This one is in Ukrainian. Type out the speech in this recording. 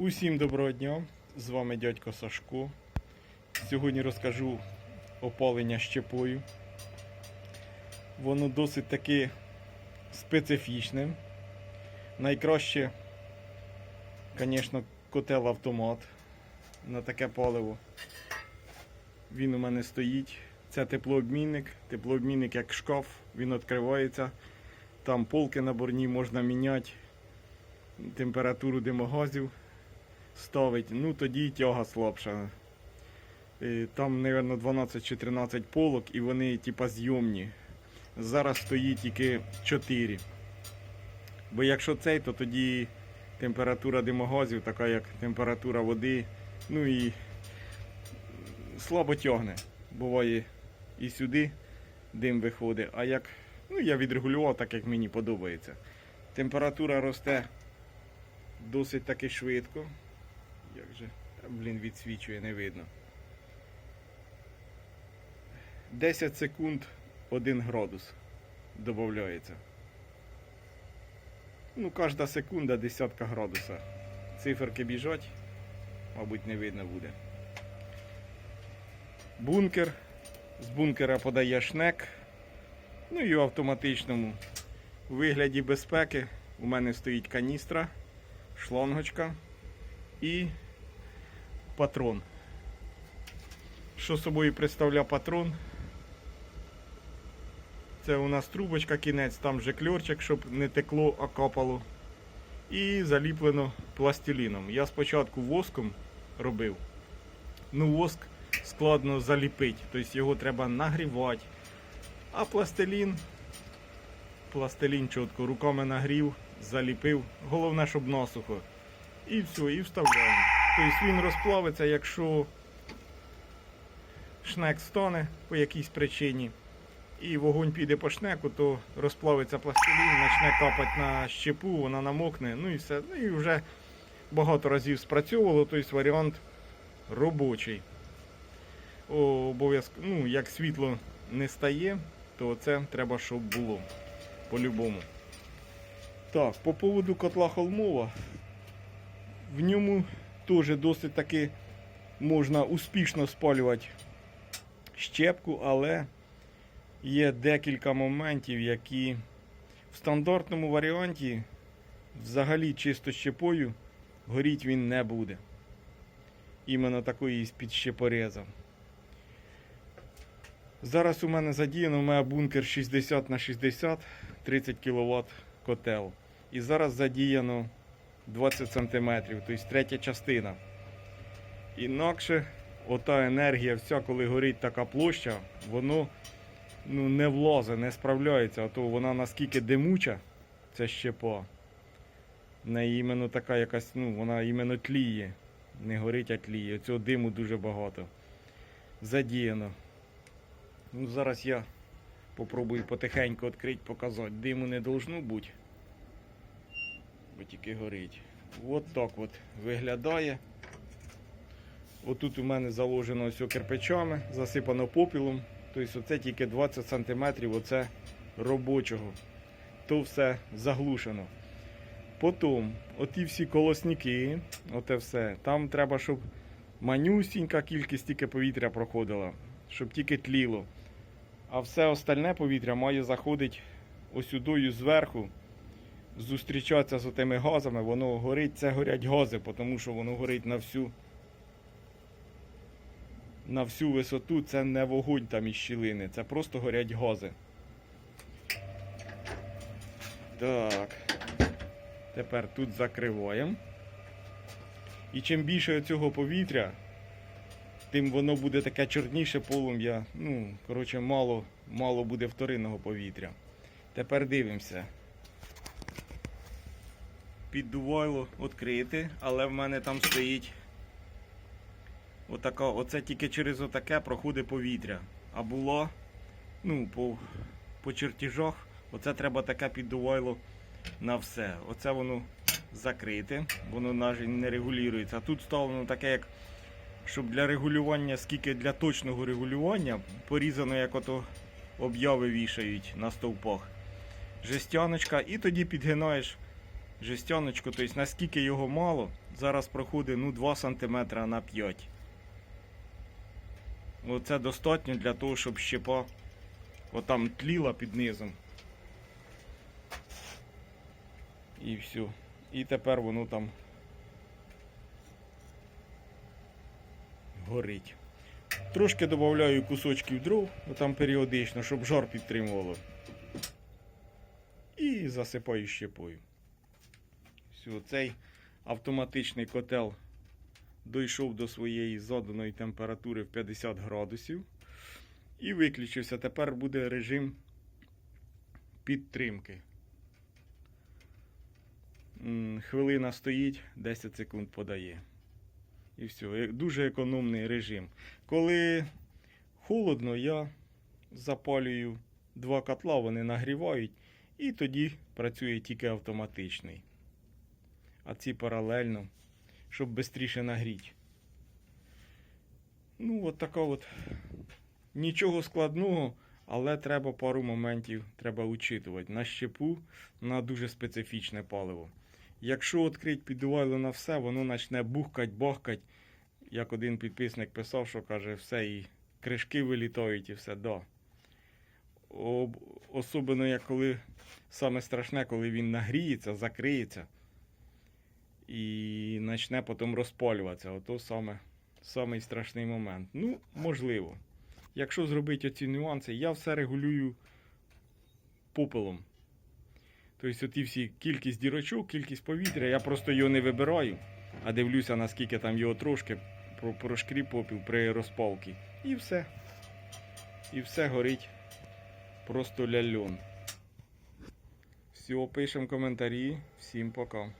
Усім доброго дня! З вами дядько Сашко. Сьогодні розкажу опалення щепою. Воно досить таки специфічне. Найкраще, звісно, котел автомат на таке паливо. Він у мене стоїть. Це теплообмінник. Теплообмінник як шкаф, він відкривається. Там полки наборні можна міняти температуру димогазів ставить, ну тоді тяга слабша. Там, мабуть, 12 чи 13 полок і вони типа зйомні. Зараз стоїть тільки 4. Бо якщо цей, то тоді температура димогазів, така як температура води, ну і слабо тягне. Буває і сюди дим виходить. А як ну, я відрегулював так, як мені подобається. Температура росте досить таки швидко. Як же, блін, відсвічує, не видно. 10 секунд 1 градус додається. Ну, кожна секунда десятка градуса. Циферки біжать, мабуть, не видно буде. Бункер. З бункера подає шнек. Ну і в автоматичному вигляді безпеки у мене стоїть каністра, шлангочка і патрон. Що собою представляє патрон? Це у нас трубочка, кінець, там же кльорчик, щоб не текло, а капало. І заліплено пластиліном. Я спочатку воском робив. Ну, воск складно заліпити, тобто його треба нагрівати. А пластилін, пластилін чітко руками нагрів, заліпив. Головне, щоб насухо. І все, і вставляємо. Тобто він розплавиться, якщо шнек стане по якійсь причині, і вогонь піде по шнеку, то розплавиться пластилін, почне капати на щепу, вона намокне, ну і все. Ну і вже багато разів спрацьовувало, тобто варіант робочий. О, обов'язк... ну, як світло не стає, то це треба, щоб було. По-любому. Так, по поводу котла Холмова. В ньому теж досить таки можна успішно спалювати щепку, але є декілька моментів, які в стандартному варіанті взагалі чисто щепою горіть він не буде. Іменно такої з-під щепореза. Зараз у мене задіяно у мене бункер 60 на 60 30 кВт котел. І зараз задіяно 20 см, тобто третя частина. Інакше ота енергія, вся, коли горить така площа, воно ну, не влазить, не справляється, а то вона наскільки димуча, ця щепа. В неї іменно така якась, ну, вона іменно тліє. Не горить, а тліє. Цього диму дуже багато. Задіяно. Ну, зараз я попробую потихеньку відкрити, показати. Диму не должно бути. Бо тільки горить. От так от виглядає. Отут у мене заложено ось кирпичами, засипано попілом. Тобто оце тільки 20 см оце робочого. То все заглушено. Потім, оті всі колосники, оте все, там треба, щоб манюсінька кількість тільки повітря проходила, щоб тільки тліло. А все остальне повітря має заходити осюдою зверху, зустрічатися з тими газами, воно горить, це горять гази, тому що воно горить на всю на всю висоту, це не вогонь там із щілини, це просто горять гази. Так. Тепер тут закриваємо. І чим більше цього повітря, тим воно буде таке чорніше полум'я. Ну, коротше, мало, мало буде вторинного повітря. Тепер дивимося. Піддувайло відкрити, але в мене там стоїть отака, оце тільки через отаке проходить повітря. А було, ну, по, по чертежах, оце треба таке піддувайло на все. Оце воно закрите, воно навіть не регулюється. А тут ставлено таке, як щоб для регулювання, скільки для точного регулювання, порізано, як ото обяви вішають на стовпах. Жестяночка, і тоді підгинаєш жестяночку, тобто наскільки його мало, зараз проходить ну, 2 см на 5. Оце достатньо для того, щоб щепа отам тліла під низом. І все. І тепер воно там горить. Трошки додаю кусочків дров, там періодично, щоб жар підтримувало. І засипаю щепою. Все, цей автоматичний котел дійшов до своєї заданої температури в 50 градусів і виключився. Тепер буде режим підтримки. Хвилина стоїть, 10 секунд подає. І все. Е, Дуже економний режим. Коли холодно, я запалюю два котла, вони нагрівають, і тоді працює тільки автоматичний. А ці паралельно, щоб швидше нагріти. Ну, от така от. Нічого складного, але треба пару моментів треба учитувати. На щепу на дуже специфічне паливо. Якщо відкрити піддувайло на все, воно почне бухкать, бахкать. Як один підписник писав, що каже, все, і кришки вилітають, і все, да. Особливо, як коли саме страшне, коли він нагріється, закриється і почне потім розпалюватися. Ото саме, самий страшний момент. Ну, можливо. Якщо зробити оці нюанси, я все регулюю попелом. Тобто, оті всі кількість дірочок, кількість повітря, я просто його не вибираю, а дивлюся, наскільки там його трошки про- прошкріп попіл при розпалці. І все. І все горить просто ляльон. Все, пишемо коментарі. Всім пока.